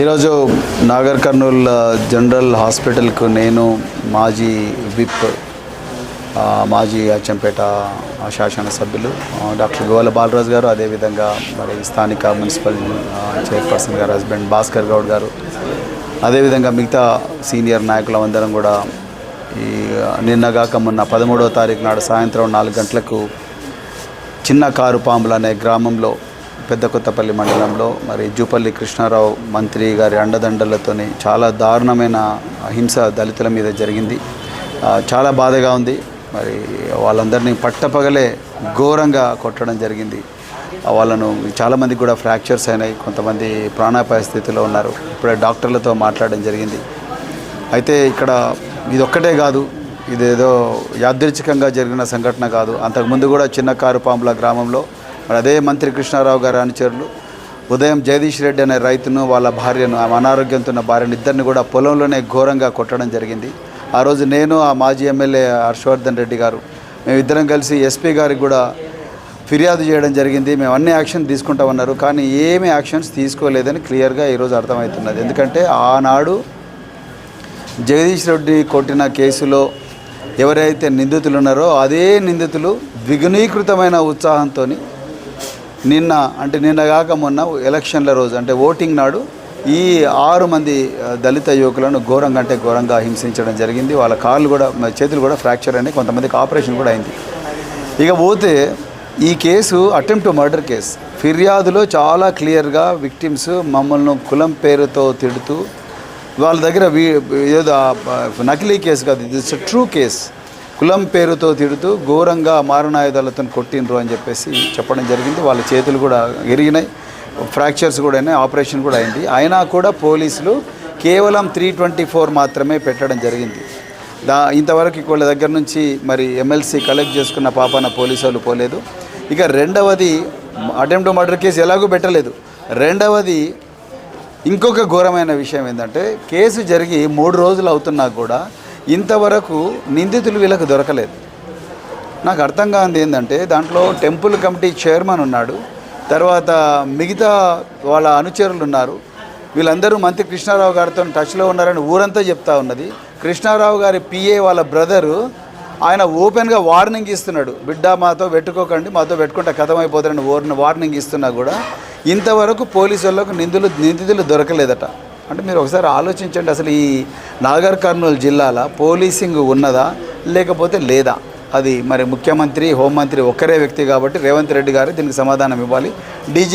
ఈరోజు నాగర్ కర్నూల్ జనరల్ హాస్పిటల్కు నేను మాజీ విప్ మాజీ అచ్చంపేట శాసనసభ్యులు డాక్టర్ గోవాల బాలరాజు గారు అదేవిధంగా మరి స్థానిక మున్సిపల్ చైర్పర్సన్ గారు హస్బెండ్ భాస్కర్ గౌడ్ గారు అదేవిధంగా మిగతా సీనియర్ నాయకులందరం కూడా ఈ నిన్నగాక మొన్న పదమూడవ తారీఖు నాడు సాయంత్రం నాలుగు గంటలకు చిన్న కారు పాములు అనే గ్రామంలో పెద్ద కొత్తపల్లి మండలంలో మరి జూపల్లి కృష్ణారావు మంత్రి గారి అండదండలతోని చాలా దారుణమైన హింస దళితుల మీద జరిగింది. చాలా బాధగా ఉంది. మరి వాళ్ళందరినీ పట్టపగలే ఘోరంగా కొట్టడం జరిగింది. వాళ్ళను చాలామందికి కూడా ఫ్రాక్చర్స్ అయినాయి. కొంతమంది ప్రాణాపాయ స్థితిలో ఉన్నారు. ఇప్పుడే డాక్టర్లతో మాట్లాడడం జరిగింది. అయితే ఇక్కడ ఇది ఒక్కటే కాదు. ఇదేదో యాదృచ్ఛికంగా జరిగిన సంఘటన కాదు. అంతకుముందు కూడా చిన్న కారు పాంబుల గ్రామంలో మరి అదే మంత్రి కృష్ణారావు గారు అనుచరులు ఉదయం జగదీష్ రెడ్డి అనే రైతును వాళ్ళ భార్యను ఆమె అనారోగ్యంతో ఉన్న భార్యను ఇద్దరిని కూడా పొలంలోనే ఘోరంగా కొట్టడం జరిగింది. ఆ రోజు నేను ఆ మాజీ ఎమ్మెల్యే హర్షవర్ధన్ రెడ్డి గారు మేమిద్దరం కలిసి ఎస్పీ గారికి కూడా ఫిర్యాదు చేయడం జరిగింది. మేము అన్ని యాక్షన్ తీసుకుంటామన్నారు కానీ ఏమి యాక్షన్స్ తీసుకోలేదని క్లియర్గా ఈరోజు అర్థమవుతున్నది. ఎందుకంటే ఆనాడు జగదీష్ రెడ్డి కొట్టిన కేసులో ఎవరైతే నిందితులు ఉన్నారో అదే నిందితులు ద్విగుణీకృతమైన ఉత్సాహంతో నిన్న అంటే నిన్న కాక మొన్న ఎలక్షన్ల రోజు అంటే ఓటింగ్ నాడు ఈ ఆరు మంది దళిత యువకులను ఘోరంగా అంటే ఘోరంగా హింసించడం జరిగింది. వాళ్ళ కాళ్ళు కూడా చేతులు కూడా ఫ్రాక్చర్ అయినాయి. కొంతమందికి ఆపరేషన్ కూడా అయింది. ఇక పోతే ఈ case attempt to murder case ఫిర్యాదులో చాలా క్లియర్గా విక్టిమ్స్ మమ్మల్ని కులం పేరుతో తిడుతూ వాళ్ళ దగ్గర ఏదో నకిలీ కేసు కాదు ఇట్స్ ట్రూ కేస్ కులం పేరుతో తిడుతూ ఘోరంగా మారణాయుధాలతో కొట్టిండ్రు అని చెప్పేసి చెప్పడం జరిగింది. వాళ్ళ చేతులు కూడా ఎరిగినాయి. ఫ్రాక్చర్స్ కూడా అయినాయి. ఆపరేషన్ కూడా అయింది. అయినా కూడా పోలీసులు కేవలం త్రీ ట్వంటీ ఫోర్ మాత్రమే పెట్టడం జరిగింది. దా ఇంతవరకు వాళ్ళ దగ్గర నుంచి మరి ఎమ్మెల్సీ కలెక్ట్ చేసుకున్న పాపన పోలీసు వాళ్ళు పోలేదు. ఇక రెండవది అటెంప్ట్ మర్డర్ కేసు ఎలాగో పెట్టలేదు. రెండవది ఇంకొక ఘోరమైన విషయం ఏంటంటే కేసు జరిగి మూడు రోజులు అవుతున్నా కూడా ఇంతవరకు నిందితులు వీళ్ళకు దొరకలేదు. నాకు అర్థం కానిది ఏంటంటే దాంట్లో టెంపుల్ కమిటీ చైర్మన్ ఉన్నాడు తర్వాత మిగతా వాళ్ళ అనుచరులు ఉన్నారు. వీళ్ళందరూ మంత్రి కృష్ణారావు గారితో టచ్లో ఉన్నారని ఊరంతా చెప్తా ఉన్నది. కృష్ణారావు గారి పిఏ వాళ్ళ బ్రదరు ఆయన ఓపెన్గా వార్నింగ్ ఇస్తున్నాడు. బిడ్డ మాతో పెట్టుకోకండి మాతో పెట్టుకుంటే కథం అయిపోతారని ఓర్ని వార్నింగ్ ఇస్తున్నా కూడా. ఇంతవరకు పోలీసు వాళ్ళకు నిందులు నిందితులు దొరకలేదట. అంటే మీరు ఒకసారి ఆలోచించండి అసలు ఈ నాగర్ కర్నూలు జిల్లాలో పోలీసింగ్ ఉన్నదా లేకపోతే లేదా? అది మరి ముఖ్యమంత్రి హోంమంత్రి ఒక్కరే వ్యక్తి కాబట్టి రేవంత్ రెడ్డి గారు దీనికి సమాధానం ఇవ్వాలి. డీజీ